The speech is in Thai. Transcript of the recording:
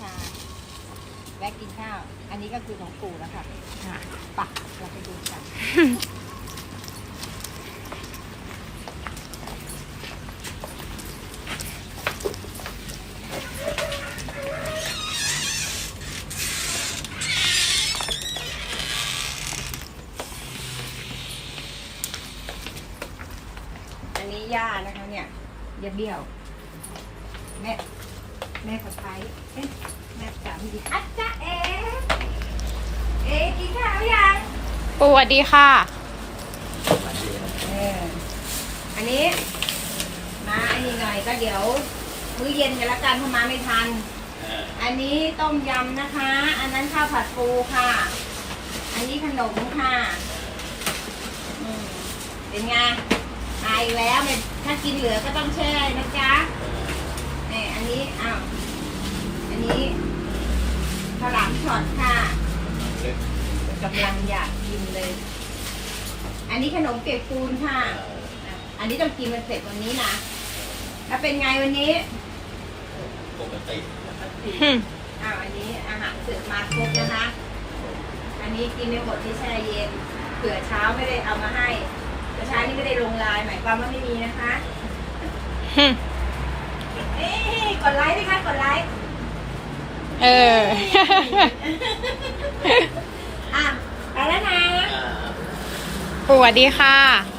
ชา แวะกินข้าว อันนี้ก็คือของปู่แล้วค่ะค่ะไปักเราไปดูกันอันนี้ย่านะคะเนี่ยย่าเบี้ยวแม่ แม่ขอใช้เอ๊ะแม่จ๋าพี่ดีอัจจะเอ๋เอ๋กินข้าวยังปูสวัสดีค่ะ เอออันนี้ มาอันนี้หน่อยก็เดี๋ยว มื้อเย็นกันละกันเพราะมาไม่ทัน อันนี้ต้มยำนะคะ อันนั้นข้าวผัดปูค่ะ อันนี้ขนมค่ะอืมเป็นไงตายแล้วเนี่ยถ้ากินเหลือก็ต้องแช่นะจ๊ะ เนี่ยอันนี้อ้าวอันนี้ข้าวหลามช็อตค่ะกำลังอยากกินเลย อันนี้ขนมเปียกปูนค่ะ อันนี้ต้องกินมันเสร็จวันนี้นะแล้วเป็นไงวันนี้ปกติอ้าวอันนี้อาหารเสริมมาครบนะคะ อันนี้กินในหมดที่แช่เย็นเผื่อเช้าไม่ได้เอามาให้แต่เช้านี้ไม่ได้ลงไลน์หมายความว่าไม่มีนะคะเอ้ย กดไลค์ดิคะกดไลค์เออ อะไปแล้วนะอ่าปูสวัสดีค่ะ